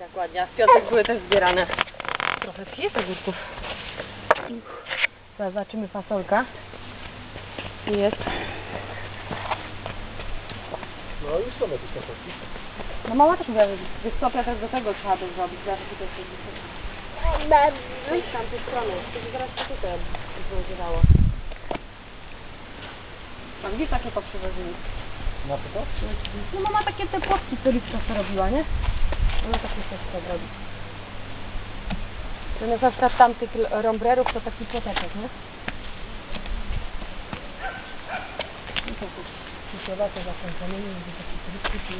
Jak ładnie, a w piątek były też zbierane. Trochę jest ogórków. Teraz zobaczymy fasolka. Jest. No już są jakieś kontakty. No mama też mówiła, że wystopia też do tego trzeba by zrobić. Zaraz tutaj się z tamtej strony. To zaraz się tutaj złożywało. A gdzie takie poprzywozili? Na co to? No mama takie te płotki, które robiła, nie? Ona takie coś chce zrobić. To na zestaw tamtych rombrerów to taki płoteczek, nie? No to tu Kusiowa to zakończenie, nie będzie taki trybki,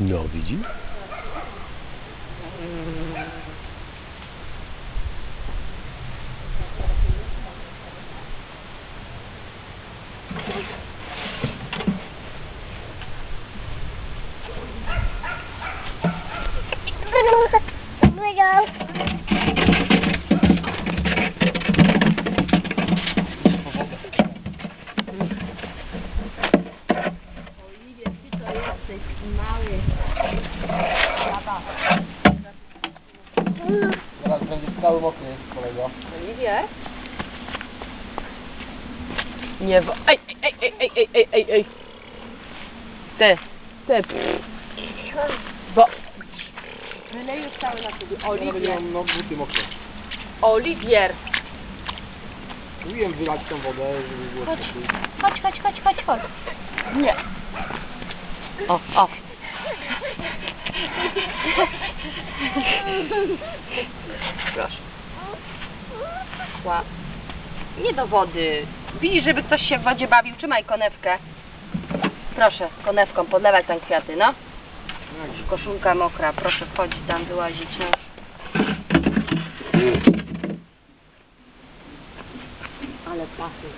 No widzisz? Zaraz będzie cały mokry kolego. Oliwier? Nie wo... Ej, ej, ej, ej, ej, ej, ej, ej. Ty, ty. Bo... Wylej już cały na siebie. Ja Oliwier. mam no, buty mokre. Oliwier. Mówiłem wylać tą wodę, żeby było Chodź. spokój. Chodź, chodź, chodź, chodź, chodź. Nie. O, o. Proszę. Ła. Nie do wody. Widzisz, żeby ktoś się w wodzie bawił, trzymaj konewkę. Proszę, konewką podlewać tam kwiaty, no. Koszulka mokra, proszę wchodzić tam, wyłazić, no. Ale pachy.